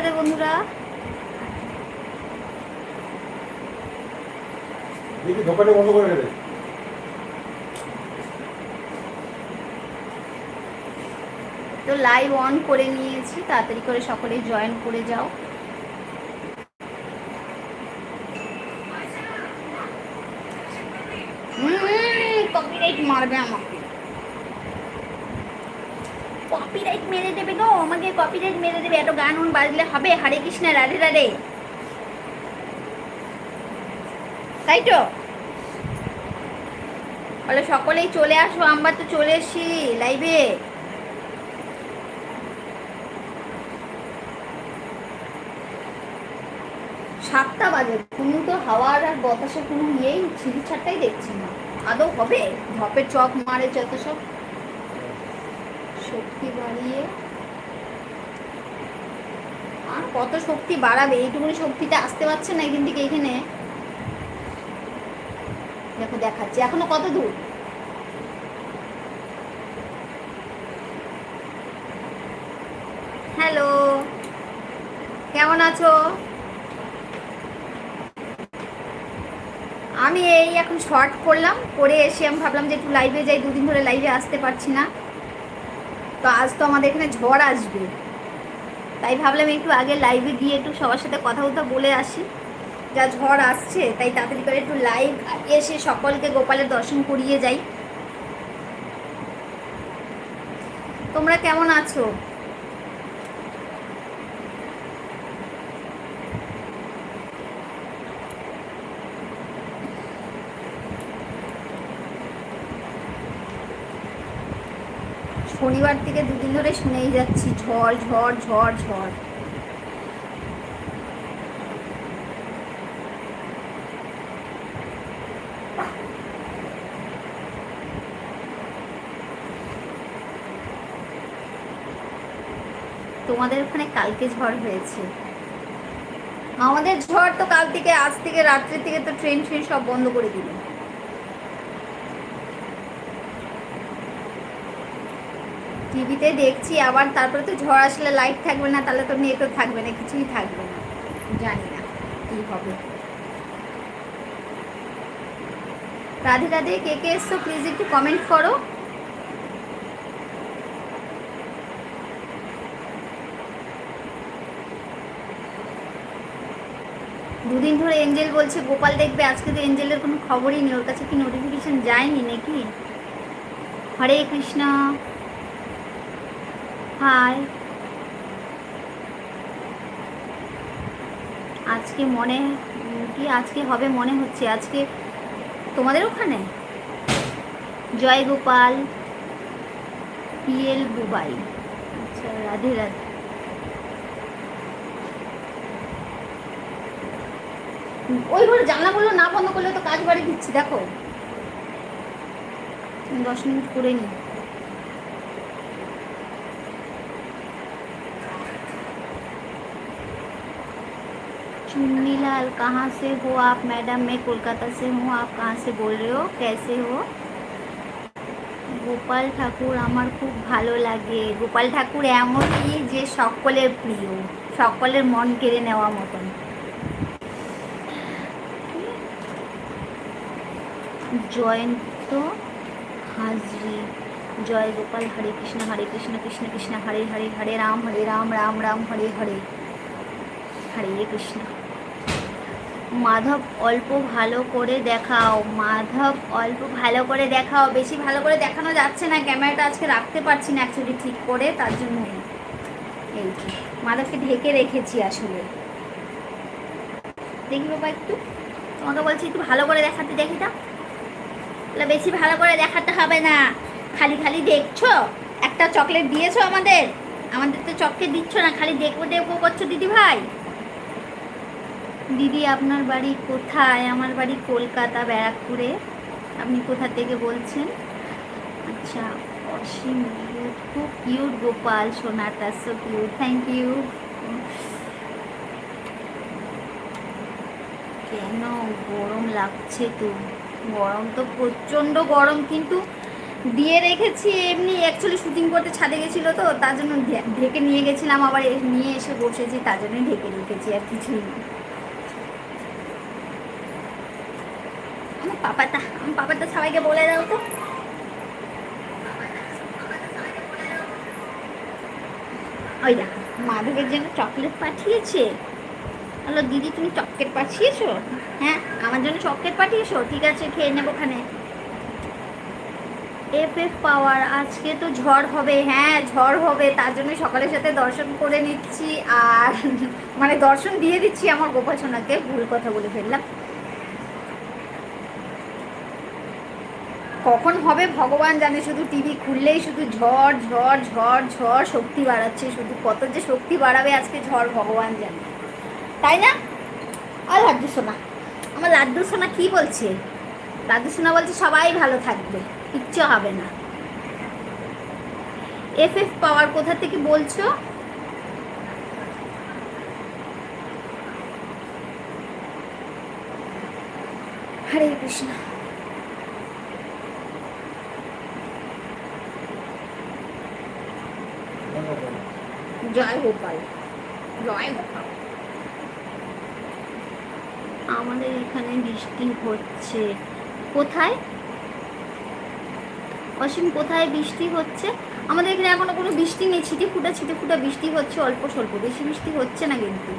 রাধে বন্ধুরা। দেখি দোকানে বন্ধ করে দেবে। তো লাইভ অন করে নিয়েছি তাড়াতাড়ি করে সকলে জয়েন করে যাও কপিরাইট মারবে আমাকে কপিরাইট মেরে দেবে গো আমাকে কপিরাইট মেরে দেবে, এত গান উন বাজলে হবে? হরে কৃষ্ণ, রাধে রাধে। তাই তো? বলে সকলেই চলে আসো, আমরা তো চলে এসছি লাইভে সাতটা বাজে, কোনো তো হাওয়ার আর বাতাসের কোনো ইয়েই ছিঁড়ি ছাড়টাই দেখছি না। আদৌ হবে? ঝপের চক মারে যত সব। শক্তি বাড়িয়ে আর কত শক্তি বাড়াবে? এইটুকুনি শক্তিটা আসতে পারছে না এখান থেকে এখানে? দেখো, দেখাচ্ছি। এখনও কত দূর? হ্যালো, কেমন আছো? আমি এই এখন শর্ট করলাম, করে এসে আমি ভাবলাম যে একটু লাইভে যাই, দুদিন ধরে লাইভে আসতে পারছি না। তো আজ তো আমাদের এখানে ঝড় আসবে। তাই ভাবলাম একটু আগে লাইভে গিয়ে একটু সবার সাথে কথা কথা বলে আসি। যা ঝড় আসছে, তাই তাড়াতাড়ি করে একটু লাইভ এসে সকলকে গোপালের দর্শন করিয়ে যাই। তোমরা কেমন আছো? শনিবার থেকে দুদিন ধরে শুনেই যাচ্ছি, ঝড় ঝড় ঝড় ঝড়। তোমাদের ওখানে কালকে ঝড় হয়েছে। আমাদের ঝড় তো কাল থেকে, আজ থেকে, রাত্রে থেকে তো ট্রেন ট্রেন সব বন্ধ করে দিল। টিভিতে দেখছি, আবার তারপরে তো ঝড় আসলে লাইট থাকবে না, তাহলে তো নেটও থাকবে না, কিছুই থাকবে না। জানি না কি হবে। রাধে রাধে, কে কে এসছো প্লিজ একটু কমেন্ট করো। দুদিন ধরে এঞ্জেল বলছে, গোপাল দেখবে, আজকে তো এঞ্জেলের কোনো খবরই নেই, ওর কাছে কি নোটিফিকেশন যায়নি নাকি? হরে কৃষ্ণ। হাই। আজকে মনে, কি আজকে হবে মনে হচ্ছে? আজকে তোমাদের ওখানে? জয় গোপাল, পিএল বুবাই। আচ্ছা রাধে রাধে। ওই ঘরে জানলাগুলো না বন্ধ করলে তো কাজ বাড়ি দিচ্ছি, দেখো। দশ মিনিট করে নিই चुन्नीलाल कहाँ से हो आप मैडम मैं कोलकाता से हूँ आप कहाँ से बोल रहे हो कैसे हो গোপাল ঠাকুর আমার খুব ভালো লাগে গোপাল ঠাকুর এমনই যে সকলের প্রিয় সকলের মন কেড়ে নেওয়া মতন জয়ন্ত হাজরি জয় গোপাল হরে কৃষ্ণ হরে কৃষ্ণ কৃষ্ণ কৃষ্ণ হরে হরে হরে রাম হরে রাম রাম রাম হরে হরে হরে কৃষ্ণ মাধব অল্প ভালো করে দেখাও মাধব অল্প ভালো করে দেখাও বেশি ভালো করে দেখানো যাচ্ছে না ক্যামেরাটা আজকে রাখতে পারছি না অ্যাকচুয়ালি ঠিক করে তার জন্যই। এই মাধবকে ঢেকে রেখেছি আসলে। দেখি বাবা একটু তোমাকে বলছি একটু ভালো করে দেখাতে দেখি দাও বলে, বেশি ভালো করে দেখাতে হবে না খালি খালি দেখছ? একটা চকলেট দিয়েছ আমাদের? আমাদের তো চকলেট দিচ্ছ না খালি দেখব দেখব করছ দিদি ভাই দিদি, আপনার বাড়ি কোথায়? আমার বাড়ি কলকাতা, ব্যারাকপুরে। আপনি কোথা থেকে বলছেন? আচ্ছা অসীম খুব কিউট গোপাল সোনাটা সো কিউট থ্যাংক ইউ কেন গরম লাগছে তো? গরম তো প্রচণ্ড গরম, কিন্তু দিয়ে রেখেছি এমনি অ্যাকচুয়ালি শুটিং করতে ছাদে গেছিল তো, তার জন্য ঢেকে নিয়ে গেছিলাম, আবার নিয়ে এসে বসেছি, তার জন্যই ঢেকে রেখেছি, আর কিছুই না। পাপাটা পাপাটা সবাইকে বলে দাও তো। ওই দেখো, মাধবের জন্য চকলেট পাঠিয়েছে। হ্যালো দিদি, তুমি চকলেট পাঠিয়েছো? হ্যাঁ আমার জন্য চকলেট পাঠিয়েছো? ঠিক আছে, খেয়ে নেব ওখানে। এফ এফ পাওয়ার আজকে তো ঝড় হবে। হ্যাঁ ঝড় হবে। তার জন্য সকালের সাথে দর্শন করে নিচ্ছি। আর মানে দর্শন দিয়ে দিচ্ছি আমার গোপাল ভুল কথা বলে ফেললাম। কখন হবে ভগবান জানে, শুধু টিভি খুললেই শুধু ঝড় ঝড় ঝড় ঝড় শক্তি বাড়াচ্ছে, শুধু কত যে শক্তি বাড়াবে আজকে ঝড় ভগবান জানে। তাই না? আর লাড্ডু সোনা, আমার লাড্ডু সোনা কি বলছে? লাড্ডু সোনা বলছে সবাই ভালো থাকবে, কিচ্ছু হবে না। এফ এফ পাওয়ার কোথা থেকে বলছো? হরে কৃষ্ণ। আমাদের এখানে বৃষ্টি হচ্ছে কোথায় অসীম কোথায় বৃষ্টি হচ্ছে আমাদের এখানে এখনও কোনো বৃষ্টি নেই ছিটে ফুটা ছিটে ফুটা বৃষ্টি হচ্ছে অল্প, স্বল্প, বেশি বৃষ্টি হচ্ছে না কিন্তু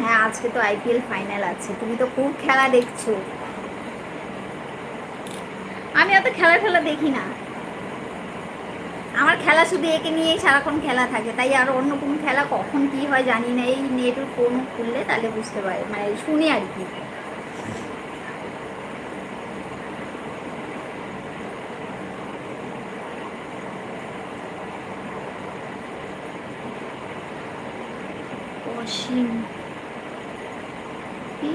হ্যাঁ আজকে তো আইপিএল ফাইনাল আছে, তুমি তো খুব খেলা দেখছ? আমি অত খেলা খেলা দেখি না। আমার খেলা শুধু একে নিয়েই সারাক্ষণ খেলা থাকে, তাই আর অন্য কোনো খেলা কখন কি হয় জানি না, এই নেটের ফোন খুললে তাহলে বুঝতে পারে মানে শুনি আর কি অসীম কি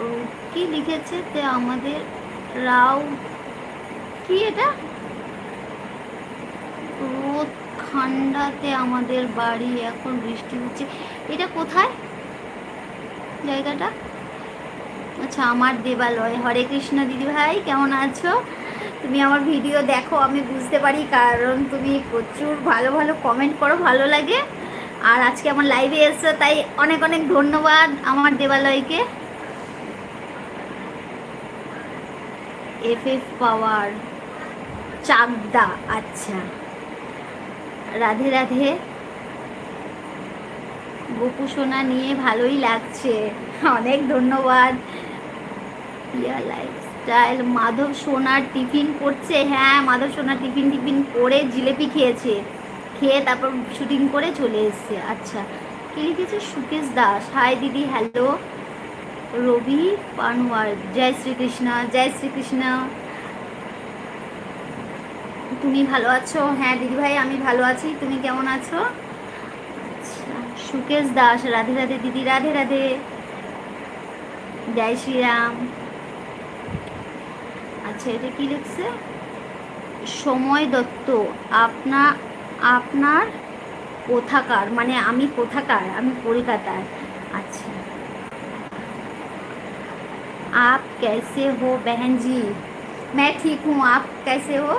ও, লিখেছে তে আমাদের রাও, কি এটা? রোদ ঠান্ডাতে আমাদের বাড়ি এখন বৃষ্টি হচ্ছে। এটা কোথায়? জায়গাটা? আচ্ছা আমার দেবালয়। হরে কৃষ্ণ দিদি ভাই, কেমন আছো? তুমি আমার ভিডিও দেখো, আমি বুঝতে পারি, কারণ তুমি প্রচুর ভালো ভালো কমেন্ট করো, ভালো লাগে। আর আজকে আমার লাইভে এসছো, তাই অনেক অনেক ধন্যবাদ আমার দেবালয়কে। এফ এফ পাওয়ার চাকদা আচ্ছা। রাধে রাধে। গোপু সোনা নিয়ে ভালোই লাগছে। অনেক ধন্যবাদ। ইয়া লাইফস্টাইল, মাধব সোনার টিফিন করছে। হ্যাঁ মাধব সোনার টিফিন টিফিন করে জিলেপি খেয়েছে। খেয়ে তারপর শুটিং করে চলে এসছে। আচ্ছা কি লিখেছে? সুকেশ দাস। হাই দিদি হ্যালো রবি পানওয়ার জয় শ্রীকৃষ্ণ জয় শ্রীকৃষ্ণ। তুমি ভালো আছো? হ্যাঁ দিদিভাই, আমি ভালো আছি। তুমি কেমন আছো? আচ্ছা সুকেশ দাস, রাধে রাধে, দিদি, রাধে রাধে। জয় শ্রীরাম। আচ্ছা এটা কি লিখছে? সময় দত্ত, আপনা, আপনার কোথাকার মানে আমি কোথাকার, আমি কলকাতার। আচ্ছা। आप कैसे हो बहन जी मैं ठीक हूँ आप कैसे हो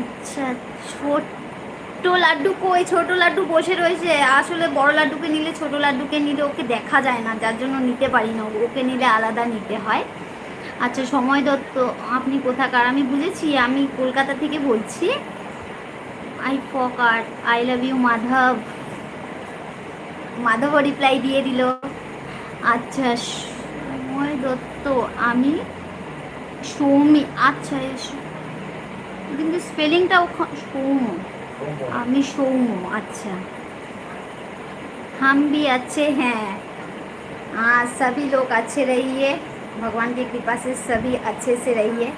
আচ্ছা ছোট্ট লাড্ডু কই ছোট লাড্ডু বসে রয়েছে আসলে বড় লাড্ডুকে নিলে ছোট লাড্ডুকে নিলে ওকে দেখা যায় না যার জন্য নিতে পারি না ওকে নিলে আলাদা নিতে হয় আচ্ছা সময় দত্ত আপনি কোথাকার আমি বুঝেছি আমি কলকাতা থেকে বলছি I fucker I love you Madhav Madhav reply দিয়ে দিল আচ্ছা সময় দত্ত আমি সৌমি আচ্ছা এস- কিন্তু স্পেলিংটা ওখানে সৌম আমি সৌম अच्छा हम भी अच्छे हैं हाँ सभी लोग अच्छे रहिए भगवान की कृपा से सभी अच्छे से रहिए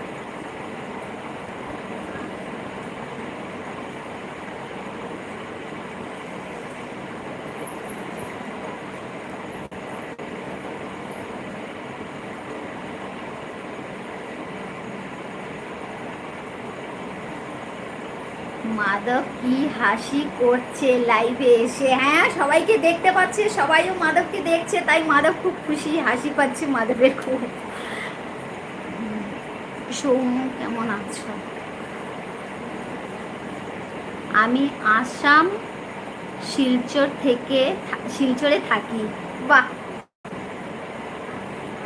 মাধব কি হাসি করছে লাইভে এসে? হ্যাঁ সবাইকে দেখতে পাচ্ছে, সবাইও মাধবকে দেখছে, তাই মাধব খুব খুশি, হাসি পাচ্ছে মাধবের খুব। সৌম্য, কেমন আছো? আমি আসাম শিলচর থেকে শিলচরে থাকি। বাহ!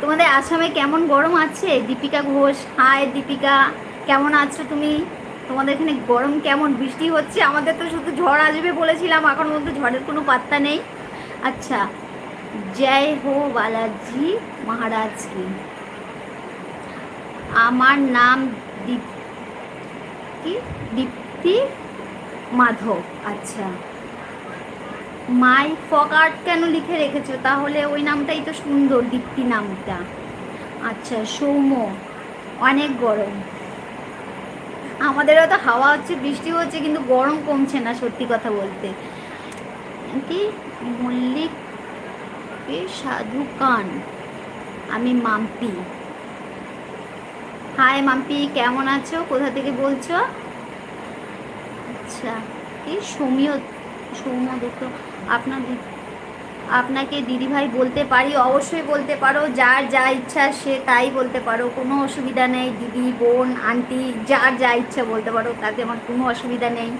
তোমাদের আসামে কেমন গরম আছে? দীপিকা ঘোষ হায় দীপিকা। কেমন আছো তুমি? তোমাদের এখানে গরম কেমন? বৃষ্টি হচ্ছে, আমাদের তো শুধু ঝড় আসবে বলেছিলাম, এখন মধ্যে ঝড়ের কোনো পাত্তা নেই। আচ্ছা জয় হো বালাজি মহারাজ কি আমার নাম দীপ কি দীপ্তি মাধব। আচ্ছা মাই ফকার্ট কেন লিখে রেখেছো? তাহলে ওই নামটাই তো সুন্দর, দীপ্তি নামটা। আচ্ছা সৌম্য, অনেক গরম। আমাদেরও তো হাওয়া হচ্ছে, বৃষ্টি হচ্ছে, কিন্তু গরম কমছে না, সত্যি কথা বলতে। কি মল্লিক সাধু কান? আমি মাম্পি। হাই মাম্পি, কেমন আছো? কোথা থেকে বলছো? আচ্ছা কি সৌমিয়, সৌম্য দেখো আপনার আপনাকে দিদিভাই বলতে পারি, অবশ্যই বলতে পারো, যার যা ইচ্ছা সে তাই বলতে পারো, কোনো অসুবিধা নেই, দিদি, বোন, আন্টি, যার যা ইচ্ছা বলতে পারো, তাতে আমার কোনো অসুবিধা নেই।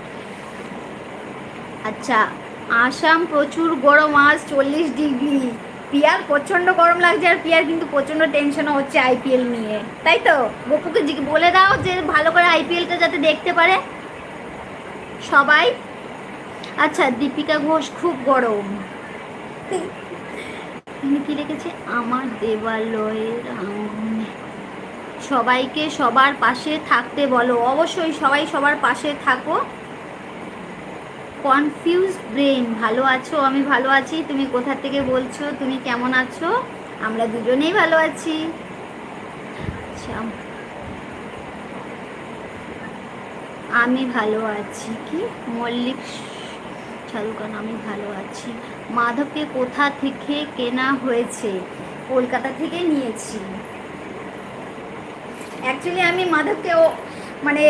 আচ্ছা আসাম প্রচুর গরম, আজ চল্লিশ ডিগ্রি। পিয়ার প্রচণ্ড গরম লাগছে, আর পিয়ার কিন্তু প্রচণ্ড টেনশনও হচ্ছে আইপিএল নিয়ে। তাই তো? গপুকে বলে দাও যে ভালো করে আইপিএলটা যাতে দেখতে পারে। সবাই? আচ্ছা দীপিকা ঘোষ, খুব গরম। এখানে কি রেখেছে? আমার দেবালয়ের সবাইকে সবার পাশে থাকতে বলো। অবশ্যই সবাই সবার পাশে থাকো। কনফিউজ ব্রেন ভালো আছো? আমি ভালো আছি। তুমি কোথা থেকে বলছো? তুমি কেমন আছো? আমরা দুজনেই ভালো আছি। আচ্ছা। আমি ভালো আছি। কি? মল্লিক চালুকান আমি ভালো আছি। মাধবকে কোথা থেকে কেনা হয়েছে? কলকাতা থেকে নিয়েছি। অ্যাকচুয়ালি আমি মাধবকে ও মানে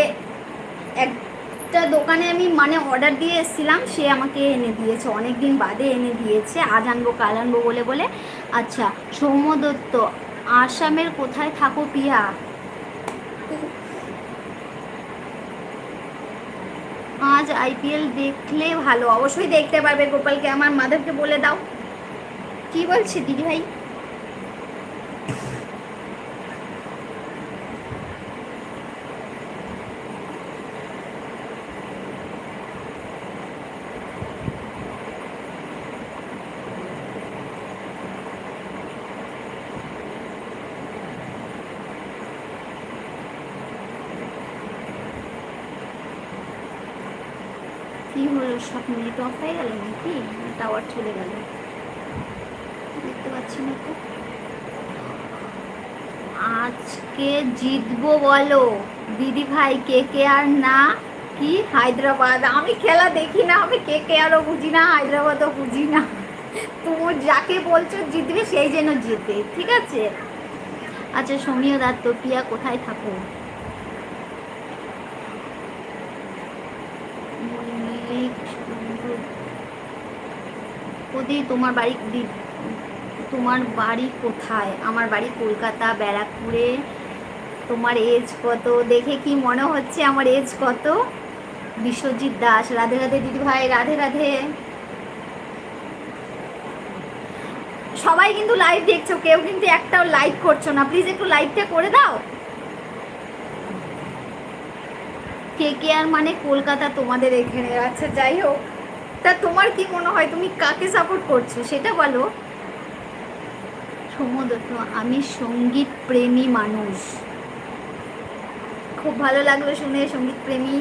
একটা দোকানে আমি মানে অর্ডার দিয়ে এসেছিলাম, সে আমাকে এনে দিয়েছে। অনেক দিন বাদে এনে দিয়েছে। আজ আনব, কাল আনব বলে বলে। আচ্ছা সৌম্য দত্ত, আসামের কোথায় থাকো পিয়া? আজ আইপিএল দেখলে ভালো। অবশ্যই দেখতে পারবে গোপালকে। আমার মাদারকে বলে দাও। কি বলছে দিদি ভাই কি হলো সব নেট অফ হয়ে গেল নাকি? টাওয়ার চলে গেল। দেখতে পাচ্ছি না তো। আজকে জিতবো বলো। দিদি ভাই, কে কে আর না? কি? হায়দ্রাবাদ। আমি খেলা দেখি না, আমি কে কে আরও বুঝি না, হায়দ্রাবাদও বুঝি না। তুমি যাকে বলছো জিতবে, সেই যেন জিতে, ঠিক আছে? আচ্ছা সমীয় দত্ত, প্রিয়া কোথায় থাকো মল্লিক সুন্দর। ওদি তোমার বাড়ি তোমার বাড়ি কোথায়? আমার বাড়ি কলকাতা, ব্যারাকপুরে। তোমার এজ কত? দেখে কি মনে হচ্ছে আমার এজ কত? বিশ্বজিৎ দাস, রাধে রাধে দিদি ভাই, রাধে রাধে। সবাই কিন্তু লাইভ দেখছ, কেউ কিন্তু একটাও লাইক করছ না। প্লিজ একটু লাইভটা করে দাও। কে কে আর মানে কলকাতা তোমাদের এখানে। আচ্ছা যাই হোক। তা তোমার কি মনে হয়? তুমি কাকে সাপোর্ট করছ? সেটা বলো। সমুদ্র আমি সংগীত প্রেমী মানুষ। খুব ভালো লাগল শুনে সংগীত প্রেমী।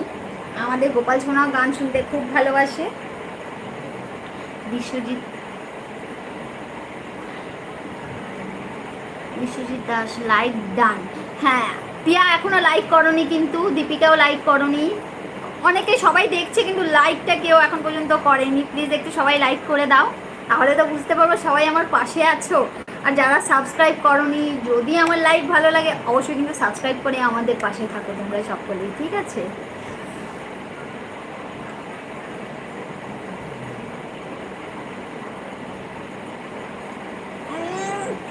আমাদের গোপাল সোনাও গান শুনতে খুব ভালোবাসে। বিশ্বজিৎ বিশ্বজিৎ দাস লাইক ডান হ্যাঁ পিয়া এখনও লাইক করনি কিন্তু দীপিকাও লাইক করনি। অনেকে সবাই দেখছে, কিন্তু লাইকটা কেউ এখন পর্যন্ত করেনি। প্লিজ একটু সবাই লাইক করে দাও। তাহলে তো বুঝতে পারব সবাই আমার পাশে আছো। আর যারা সাবস্ক্রাইব করনি, যদি আমার লাইক ভালো লাগে, অবশ্যই কিন্তু সাবস্ক্রাইব করে আমাদের পাশে থাকো তোমরা সকলেই, ঠিক আছে?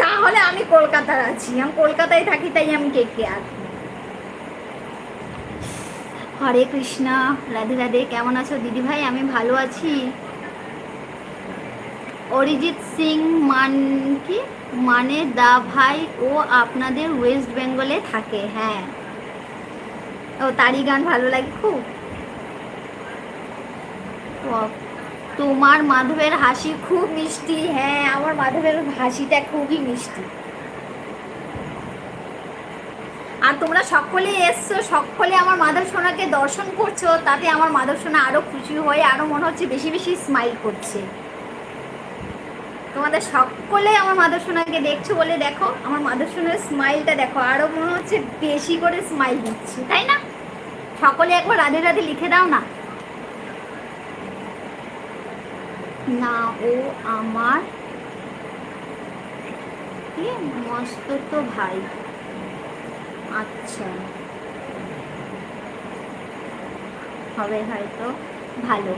তাহলে আমি কলকাতার আছি। আমি কলকাতায় থাকি, তাই আমি কে কে আসব হরে কৃষ্ণা, রাধে রাধে। কেমন আছো দিদি ভাই? আমি ভালো আছি। অরিজিৎ সিং মান কি? মানে দা ভাই, ও আপনাদের ওয়েস্ট বেঙ্গলে থাকে হ্যাঁ। ও, তারই গান ভালো লাগে খুব। তোমার মাধবের হাসি খুব মিষ্টি হ্যাঁ আমার মাধবের হাসিটা খুবই মিষ্টি। আর তোমরা সকলে এসছো, সকলে আমার মাধব সোনাকে দর্শন করছ, তাতে আমার মাধব সোনা আরও খুশি হয়ে, আরও মনে হচ্ছে বেশি বেশি স্মাইল করছে। তোমাদের সকলে আমার মাধব সোনাকে দেখছ বলে দেখো, আমার মাধব সোনার স্মাইলটা দেখো, আরও মনে হচ্ছে বেশি করে স্মাইল দিচ্ছে, তাই না? সকলে একবার রাধে রাধে লিখে দাও না। না, ও আমার মস্ত তো ভাই। আচ্ছা। হবে হয়তো, ভালো।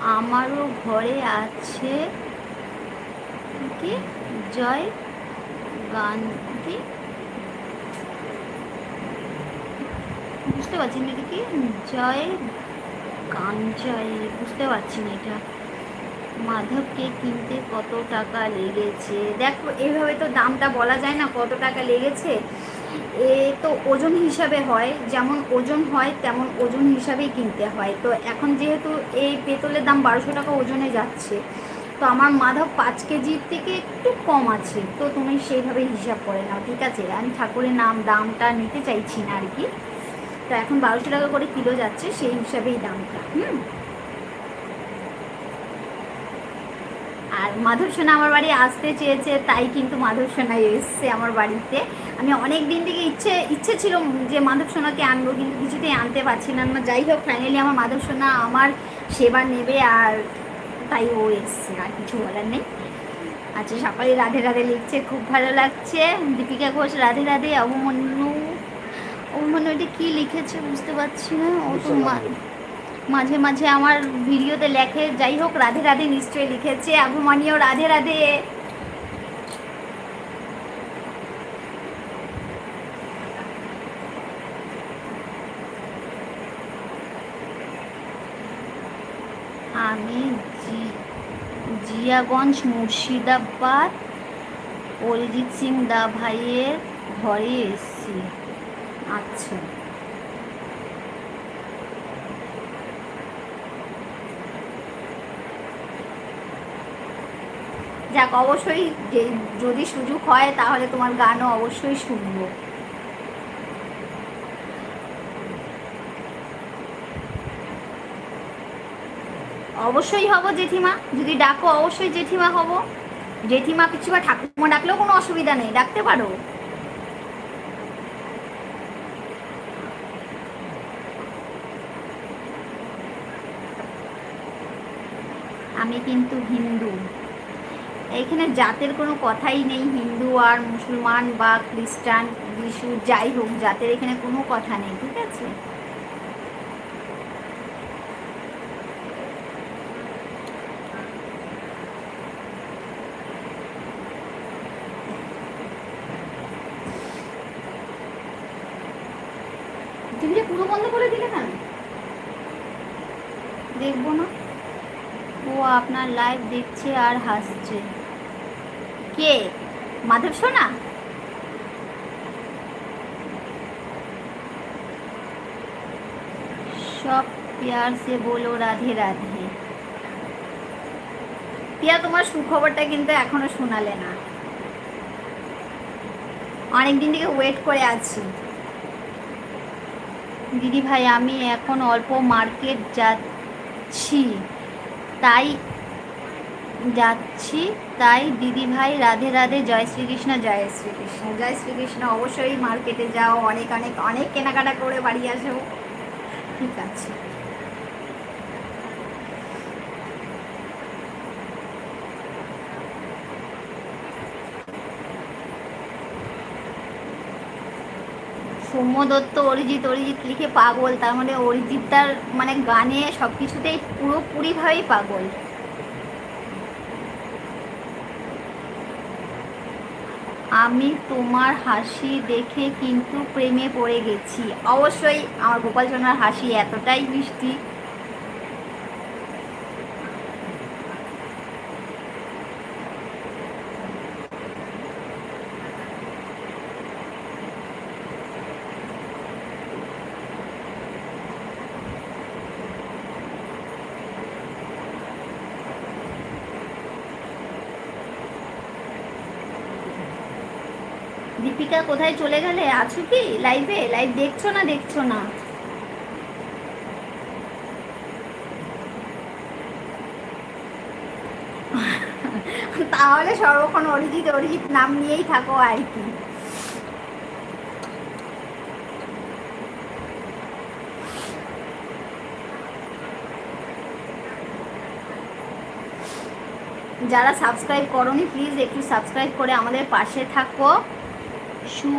আমারও ঘরে আছে কি? জয় গান কি বুঝতে পারছি না এটা কি? জয় গান জয় বুঝতে পারছি না এটা। মাধবকে কিনতে কত টাকা লেগেছে? দেখো এইভাবে তো দামটা বলা যায় না, কত টাকা লেগেছে? এ তো ওজন হিসাবে হয়, যেমন ওজন হয় তেমন ওজন হিসাবেই কিনতে হয়। তো এখন যেহেতু এই পেতলের দাম বারোশো টাকা ওজনে যাচ্ছে, তো আমার মাধব পাঁচ কেজির থেকে একটু কম আছে। তো তুমি সেইভাবে হিসাব করে নাও, ঠিক আছে? আমি ঠাকুরের নাম, দামটা নিতে চাইছি না আর কি। তো এখন বারোশো টাকা করে কিলো যাচ্ছে, সেই হিসাবেই দামটা, হুম? আর মাধব সোনা আমার বাড়ি আসতে চেয়েছে তাই কিন্তু মাধব সোনা এসছে আমার বাড়িতে। আমি অনেক দিন থেকে ইচ্ছে ইচ্ছে ছিল যে মাধব সোনাকে আনব কিন্তু কিছুতেই আনতে পারছি না। যাই হোক ফাইনালি আমার মাধব সোনা আমার সেবা নেবে আর তাই ও এসছে আর কিছু বলার নেই। আচ্ছা সকালে রাধে রাধে লিখছে খুব ভালো লাগছে। দীপিকা ঘোষ রাধে রাধে অবমন্যু। অবমন্যু এটা কী লিখেছে বুঝতে পারছি না। ও তো মাঝে মাঝে আমার ভিডিওতে লেখে, যাই হোক, রাধে রাধে নিশ্চয়ই লিখেছে অভিমানীয় রাধে রাধে। আমি জিয়াগঞ্জ মুর্শিদাবাদ, অরিজিৎ সিং দা ভাইয়ের ঘরে এসেছি। আচ্ছা। যাক, অবশ্যই যদি সুযোগ হয় তাহলে তোমার গানও অবশ্যই শুনব। অবশ্যই হব জেঠিমা, যদি ডাকো অবশ্যই জেঠিমা হব। জেঠিমা কিছু বা ঠাকুমা ডাকলেও কোনো অসুবিধা নেই, ডাকতে পারো। আমি কিন্তু হিন্দু। এইখানে জাতের কোনো কথাই নেই, হিন্দু আর মুসলমান বা খ্রিস্টান যিশু যাই হোক, জাতের এখানে কোনো কথা নেই, ঠিক আছে? টিভিটা পুরো বন্ধ করে দিলে কেন? দেখব না। ও আপনার লাইভ দেখছে আর হাসছে। কে? মাধব সোনা? সব প্যার সে বলো রাধে রাধে। পিয়া তোমার সুখবরটা কিন্তু এখনও শোনালে না। অনেকদিন থেকে ওয়েট করে আছি। দিদি ভাই আমি এখন অল্প মার্কেট যাচ্ছি। তাই যাচ্ছি, তাই দিদি ভাই রাধে রাধে, জয় শ্রীকৃষ্ণ জয় শ্রীকৃষ্ণ। জয় শ্রীকৃষ্ণ, অবশ্যই মার্কেটে যাও, অনেক অনেক অনেক কেনাকাটা করে বাড়ি আসো। ঠিক আছে। সৌম্য দত্ত অরিজিৎ অরিজিৎ লিখে পাগল, তার মানে অরিজিৎ তার মানে গানে সব কিছুতেই পুরোপুরিভাবেই পাগল। আমি তোমার হাসি দেখে কিন্তু প্রেমে পড়ে গেছি। অবশ্যই আমার গোপাল সোনার হাসি এতটাই মিষ্টি। দীপিকা কোথায় চলে গেলে? আছো কি? লাইভে লাইভ দেখছ না দেখছ না? তাহলে সর্বক্ষণ অরিজিৎ অরিজিৎ নাম নিয়েই থাকো আর কি। যারা সাবস্ক্রাইব করনি প্লিজ একটু সাবস্ক্রাইব করে আমাদের পাশে থাকো। সু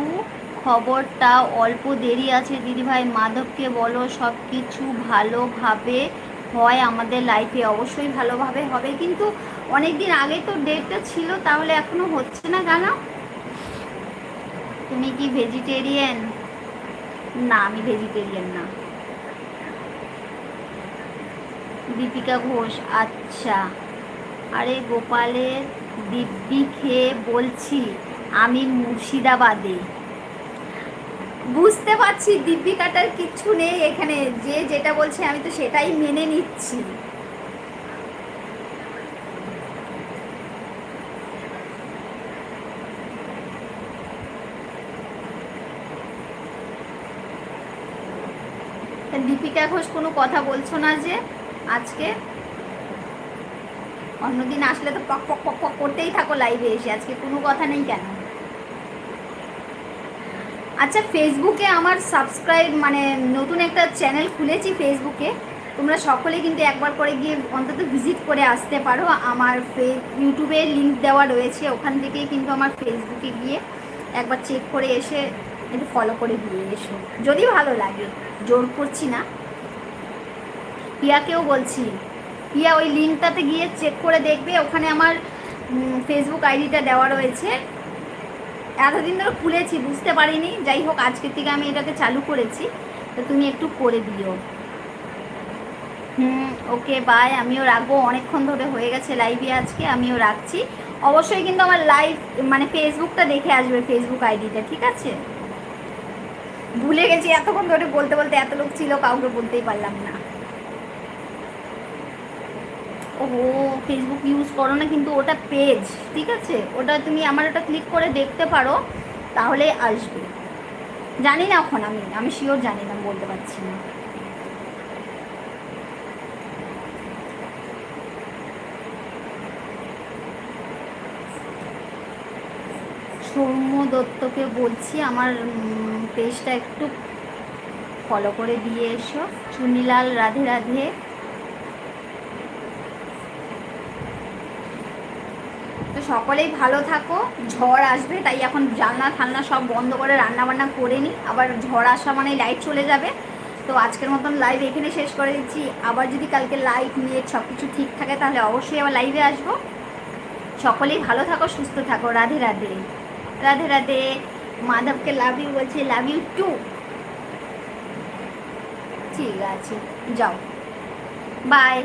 খবরটা অল্প দেরি আছে। দিদিভাই, মাধবকে বলো সব কিছু ভালোভাবে হয় আমাদের লাইফে অবশ্যই ভালোভাবে হবে, কিন্তু অনেক দিন আগে তো ডেটটা ছিল, তাহলে এখনও হচ্ছে না কেন? তুমি কি ভেজিটেরিয়ান না, আমি ভেজিটেরিয়ান না। দীপিকা ঘোষ আচ্ছা। আরে গোপালের দিব্যি খেয়ে বলছি আমি মুর্শিদাবাদে। বুঝতে পারছি দিব্যি কাটার কিচ্ছু নেই এখানে। যে যেটা বলছে আমি তো সেটাই মেনে নিচ্ছি। দীপিকা ঘোষ কোনো কথা বলছো না যে আজকে? অন্যদিন আসলে তো পক পক পক পক করতেই থাকো লাইভে এসে। আজকে কোনো কথা নেই কেন? আচ্ছা ফেসবুকে আমার সাবস্ক্রাইব মানে নতুন একটা চ্যানেল খুলেছি ফেসবুকে তোমরা সকলে কিন্তু একবার করে গিয়ে অন্তত ভিজিট করে আসতে পারো। আমার ফে ইউটিউবে লিঙ্ক দেওয়া রয়েছে। ওখান থেকেই কিন্তু আমার ফেসবুকে গিয়ে একবার চেক করে এসে একটু ফলো করে দিয়ে এসো। যদি ভালো লাগে, জোর করছি না। পিয়াকেও বলছি, পিয়া, ওই লিঙ্কটাতে গিয়ে চেক করে দেখবে। ওখানে আমার ফেসবুক আইডিটা দেওয়া রয়েছে। এতদিন ধরে খুলেছি, বুঝতে পারিনি। যাই হোক, আজকের থেকে আমি এটাকে চালু করেছি। তো তুমি একটু করে দিও। হুম, ওকে বাই আমিও রাখব। অনেকক্ষণ ধরে হয়ে গেছে লাইভে আজকে, আমিও রাখছি। অবশ্যই কিন্তু আমার লাইভ মানে ফেসবুকটা দেখে আসবে ফেসবুক আইডিটা ঠিক আছে? ভুলে গেছি, এতক্ষণ ধরে বলতে বলতে এত লোক ছিল, কাউকে বলতেই পারলাম না। ওহো ফেসবুক ইউজ করো না কিন্তু ওটা পেজ ঠিক আছে? ওটা তুমি আমার ওটা ক্লিক করে দেখতে পারো তাহলে আসবে। জানি না এখন আমি আমি শিওর জানি না বলতে পারছি না। সৌম্য দত্তকে বলছি, আমার পেজটা একটু ফলো করে দিয়ে এসো। চুনিলাল, রাধে রাধে তো সকলেই ভালো থাকো। ঝড় আসবে, তাই এখন জানলা ঠান্না সব বন্ধ করে রান্না বান্না করে নিই। আবার ঝড় আসা মানে লাইট চলে যাবে। তো আজকের মতন লাইভ এখানে শেষ করে দিচ্ছি। আবার যদি কালকে লাইট নিয়ে সব কিছু ঠিক থাকে, তাহলে অবশ্যই আবার লাইভে আসব। সকলেই ভালো থাকো, সুস্থ থাকো। রাধে রাধে। রাধে রাধে। মাধবকে লাভ ইউ বলছে লাভ ইউ টু ঠিক আছে, যাও। বাই